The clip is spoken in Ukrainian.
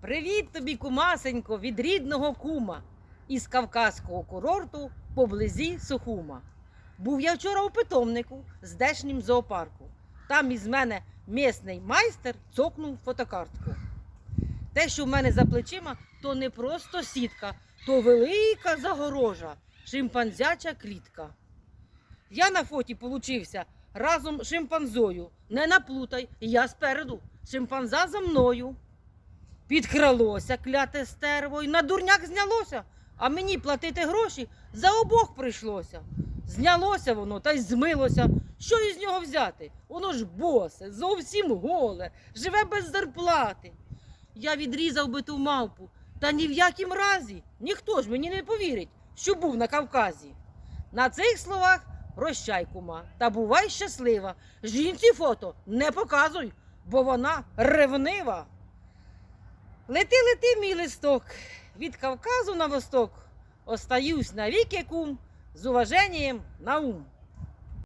Привіт тобі, кумасенько, від рідного кума із Кавказького курорту поблизі Сухума. Був я вчора у питомнику з дешнім зоопарку. Там із мене місний майстер цокнув фотокартку. Те, що в мене за плечима, то не просто сітка, то велика загорожа, шимпанзяча клітка. Я на фоті получився разом з шимпанзою. Не наплутай, я спереду, шимпанза за мною. Підкралося кляте стерво, і на дурняк знялося, а мені платити гроші за обох прийшлося. Знялося воно та й змилося. Що із нього взяти? Воно ж босе, зовсім голе, живе без зарплати. Я відрізав би ту мавпу, та ні в якім разі ніхто ж мені не повірить, що був на Кавказі. На цих словах прощай, кума, та бувай щаслива. Жінці фото не показуй, бо вона ревнива. Лети, лети, мій листок, від Кавказу на восток. Остаюсь навіки кум з уваженням на ум.